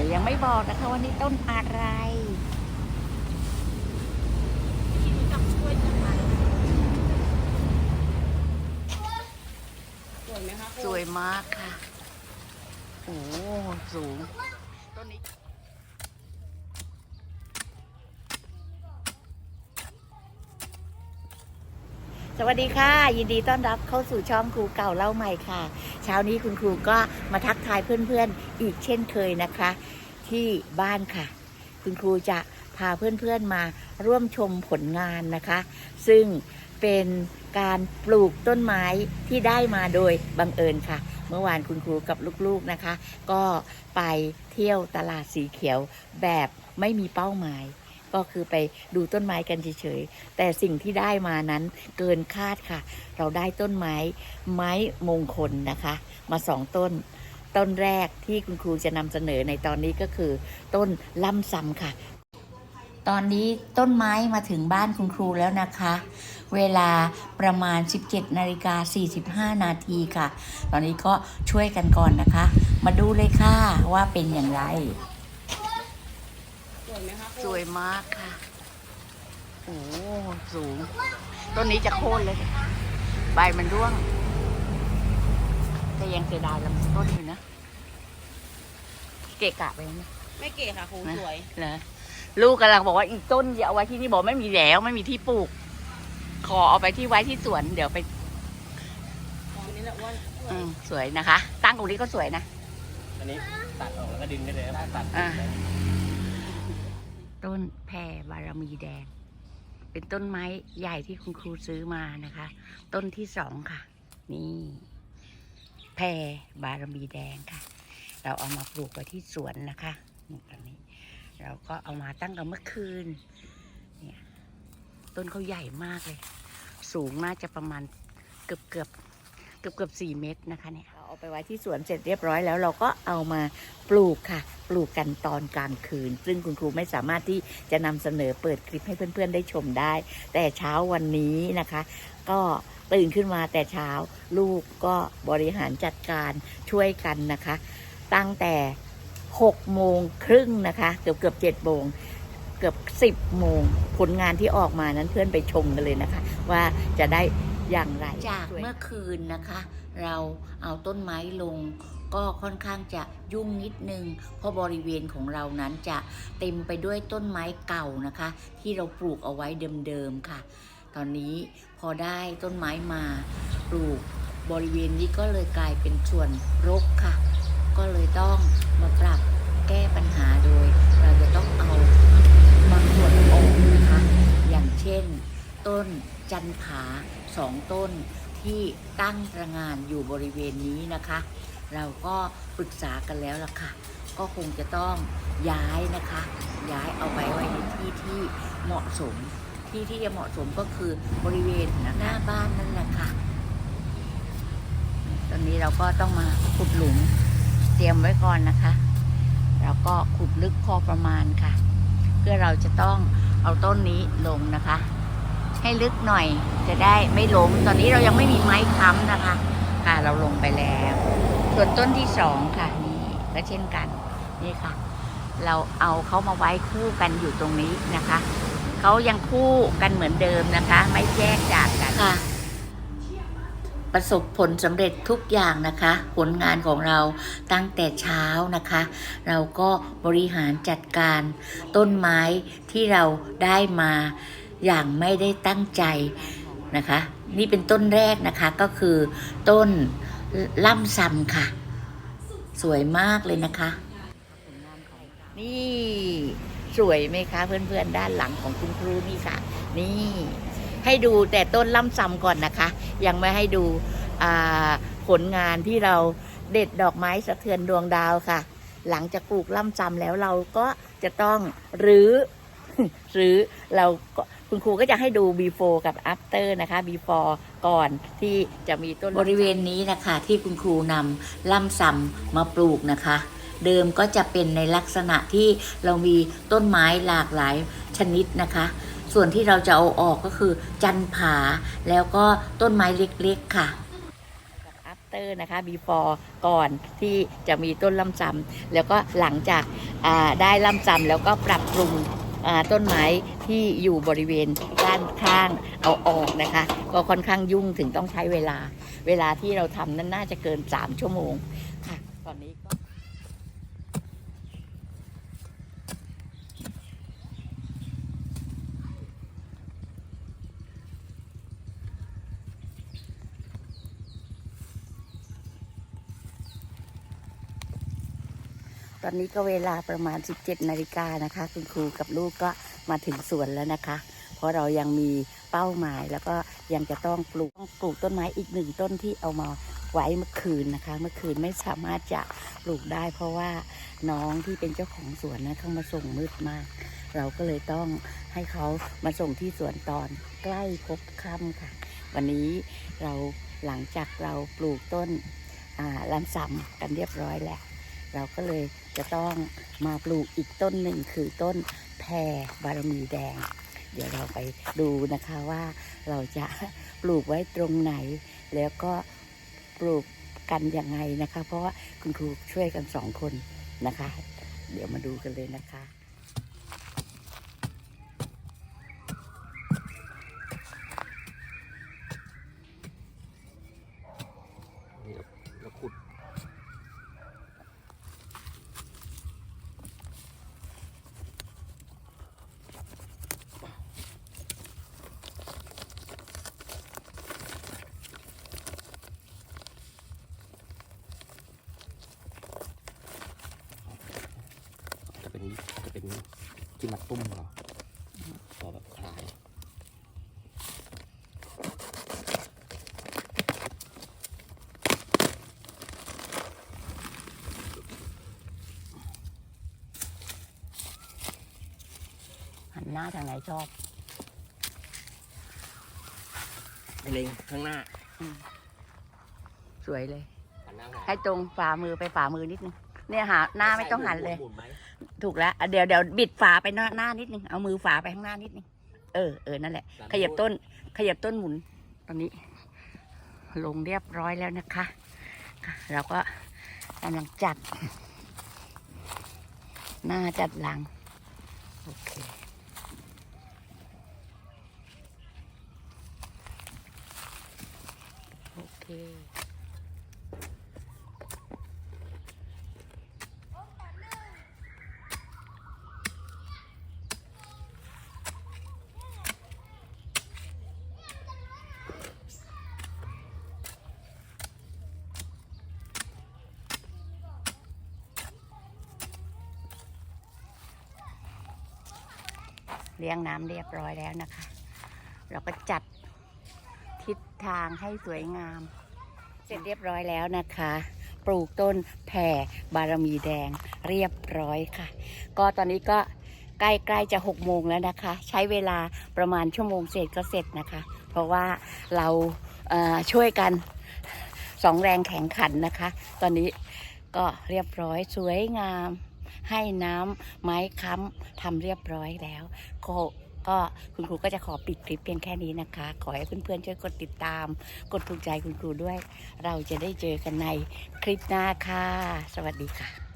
ดี๋ยวยังไม่บอกนะคะว่านี่ต้นอะไรสวยไหมคะสวยมากค่ะ โอ้ สูง ต้นนี้ สวัสดีค่ะ ยินดีต้อนรับเข้าสู่ช่องครูเก่าเล่าใหม่ค่ะ เช้านี้คุณครูก็มาทักทายเพื่อนๆ อีกเช่นเคยนะคะ ที่บ้านค่ะ คุณครูจะพาเพื่อนๆมาร่วมชมผลงานนะคะ ซึ่งเป็นการปลูกต้นไม้ที่ได้มาโดยบังเอิญค่ะ เมื่อวานคุณครูกับลูกๆนะคะ ก็ไปเที่ยวตลาดสีเขียวแบบไม่มีเป้าหมาย ก็คือไปดูต้นไม้กันเฉยๆ แต่สิ่งที่ได้มานั้นเกินคาดค่ะ เราได้ต้นไม้ไม้มงคลนะคะ มาสองต้น ต้นแรกที่คุณครูจะนำเสนอในตอนนี้ก็คือ ต้นล่ำซำค่ะ ตอนนี้ต้นไม้มาถึงบ้านคุณครูแล้วนะคะ เวลาประมาณ 17นาฬิกา45 นาทีค่ะ ตอนนี้ก็ช่วยกันก่อนนะคะ มาดูเลยค่ะว่าเป็นอย่างไร วยไหมคะสวยมากค่ะ โอ้สูง ต้นนี้จะโค่นเลย ใบมันร่วง แต่ยังเสียดายลำต้นอยู่นะ เกะกะไปนะ ไม่เก๋ค่ะครูสวยเหรอลูกกำลังบอกว่าอีกต้นอย่าเอาไว้ที่นี่บอกไม่มีแล้วไม่มีที่ปลูก ขอเอาไปที่ไว้ที่สวน เดี๋ยวไปตอนนี้แหละอ้วนสวยอืมสวยนะคะ ตั้งตรงนี้ก็สวยนะ อันนี้ตัดออกแล้วก็ดึงได้เลยครับตัดอ่า ต้นแพรบารมีแดง เป็นต้นไม้ใหญ่ที่คุณครูซื้อมานะคะ ต้นที่สองค่ะ นี่แพรบารมีแดงค่ะ เราเอามาปลูกไว้ที่สวนนะคะนี่ตอนนี้ เราก็เอามาตั้งแต่เมื่อคืน เนี่ย ต้นเขาใหญ่มากเลย สูงน่าจะประมาณเกือบเกือบเกือบเกือบสี่เมตรนะคะเนี่ย เราเอาไปไว้ที่สวนเสร็จเรียบร้อยแล้วเราก็เอามาปลูกค่ะ ปลูกกันตอนกลางคืน ซึ่งคุณครูไม่สามารถที่จะนำเสนอเปิดคลิปให้เพื่อนๆได้ชมได้ แต่เช้าวันนี้นะคะ ก็ตื่นขึ้นมาแต่เช้าลูกก็บริหารจัดการช่วยกันนะคะ ตั้งแต่6โมงครึ่งนะคะเกือบเกือบ7โมงเกือบ 10 โมงผลงานที่ออกมานั้นเพื่อนไปชมกันเลยนะคะ ว่าจะได้อย่างไรจากเมื่อคืนนะคะ เราเอาต้นไม้ลง ก็ค่อนข้างจะยุ่งนิดนึง เพราะบริเวณของเรานั้นจะเต็มไปด้วยต้นไม้เก่านะคะ ที่เราปลูกเอาไว้เดิมๆค่ะ ตอนนี้พอได้ต้นไม้มาปลูกบริเวณนี้ก็เลยกลายเป็นส่วนรกค่ะ ก็เลยต้องมาปรับแก้ปัญหาโดย เราจะต้องเอาบางส่วนออกนะคะ อย่างเช่น ต้นจันผาสองต้น ที่ตั้งระงานอยู่บริเวณนี้นะคะ เราก็ปรึกษากันแล้วล่ะค่ะ ก็คงจะต้องย้ายนะคะ ย้ายเอาไปไว้ในที่ที่เหมาะสม ที่ที่จะเหมาะสมก็คือบริเวณหน้าบ้านนั่นแหละค่ะ ตอนนี้เราก็ต้องมาขุดหลุมเตรียมไว้ก่อนนะคะ แล้วก็ขุดลึกพอประมาณค่ะ เพื่อเราจะต้องเอาต้นนี้ลงนะคะ ให้ลึกหน่อยจะได้ไม่ล้ม ตอนนี้เรายังไม่มีไม้ค้ำนะคะ ค่ะเราลงไปแล้ว ส่วนต้นที่สองค่ะนี่ก็เช่นกันนี่ค่ะ เราเอาเขามาไว้คู่กันอยู่ตรงนี้นะคะเขายังคู่กันเหมือนเดิมนะคะ ไม่แยกจากกันค่ะ ประสบผลสำเร็จทุกอย่างนะคะ ผลงานของเราตั้งแต่เช้านะคะ เราก็บริหารจัดการต้นไม้ที่เราได้มา อย่างไม่ได้ตั้งใจนะคะ นี่เป็นต้นแรกนะคะก็คือต้นล่ำซำค่ะ สวยมากเลยนะคะ นี่สวยไหมคะ เพื่อนๆด้านหลังของคุณครูนี่ค่ะ นี่ ให้ดูแต่ต้นล่ำซำก่อนนะคะ ยังไม่ให้ดูผลงานที่เราเด็ดดอกไม้สะเทือนดวงดาวค่ะ หลังจากปลูกล่ำซำแล้วเราก็จะต้องรื้อรื้อเราก็ คุณครูก็จะให้ดู before กับ after นะคะ before ก่อนที่จะมีต้นบริเวณนี้นะคะที่คุณครูนำล่ำซำมาปลูกนะคะ เดิมก็จะเป็นในลักษณะที่เรามีต้นไม้หลากหลายชนิดนะคะ ส่วนที่เราจะเอาออกก็คือจันผาแล้วก็ต้นไม้เล็กๆค่ะ after นะคะ before ก่อนที่จะมีต้นลำซำแล้วก็หลังจากอ่าได้ลำซำแล้วก็ปรับปรุงอ่า ต้นไม้ที่อยู่บริเวณด้านข้างเอาออกนะคะ ก็ค่อนข้างยุ่งถึงต้องใช้เวลา เวลาที่เราทำนั้นน่าจะเกิน 3 ชั่วโมงค่ะตอนนี้ก็ ตอนนี้ก็เวลาประมาณ 17 นาฬิกานะคะ คุณครูกับลูกก็มาถึงสวนแล้วนะคะ เพราะเรายังมีเป้าหมายแล้วก็ยังจะต้องปลูกต้องปลูกต้นไม้อีกหนึ่งต้นที่เอามาไว้เมื่อคืนนะคะ เมื่อคืนไม่สามารถจะปลูกได้ เพราะว่าน้องที่เป็นเจ้าของสวนนะเข้ามาส่งมืดมาก เราก็เลยต้องให้เขามาส่งที่สวนตอนใกล้พบค่ำค่ะ วันนี้เราหลังจากเราปลูกต้นอ่าลำซำกันเรียบร้อยแล้ว เราก็เลยจะต้องมาปลูกอีกต้นหนึ่งคือต้นแพรบารมีแดง เดี๋ยวเราไปดูนะคะว่าเราจะปลูกไว้ตรงไหน แล้วก็ปลูกกันยังไงนะคะ เพราะว่าคุณครูช่วยกันสองคนนะคะ เดี๋ยวมาดูกันเลยนะคะ นี่เราเราขุด จะเป็นจะเป็น ที่มัดตุ้มเหรอพอแบบคลายหันหน้าทางไหนชอบเล็งข้างหน้าสวยเลย หันหน้าหาให้ตรงฝ่ามือไปฝ่ามือนิดนึงเนี่ยหาหน้าไม่ต้องหันเลยหมุนไหม ถูกแล้วอะเดี๋ยวเดี๋ยวบิดฝาไปหน้าหน้านิดนึงเอามือฝาไปข้างหน้านิดนึงเออเออนั่นแหละ ขยับต้น ขยับต้นหมุนตอนนี้ ลงเรียบร้อยแล้วนะคะค่ะเราก็กำลังจัด หน้าจัดหลัง โอเคโอเค เลี้ยงน้ำเรียบร้อยแล้วนะคะ เราก็จัดทิศทางให้สวยงาม เสร็จเรียบร้อยแล้วนะคะ ปลูกต้นแผ่บารมีแดงเรียบร้อยค่ะ ก็ตอนนี้ก็ใกล้ๆจะหกโมงแล้วนะคะ ใช้เวลาประมาณชั่วโมงเศษก็เสร็จนะคะ เพราะว่าเราเช่วยกันสองแรงแข่งขันนะคะ ตอนนี้ก็เรียบร้อยสวยงาม ให้น้ำไม้ค้ำทำเรียบร้อยแล้วก็ก็คุณครูก็จะขอปิดคลิปเพียงแค่นี้นะคะ ขอให้เพื่อนๆช่วยกดติดตาม กดถูกใจคุณครูด้วย เราจะได้เจอกันในคลิปหน้าค่ะ สวัสดีค่ะ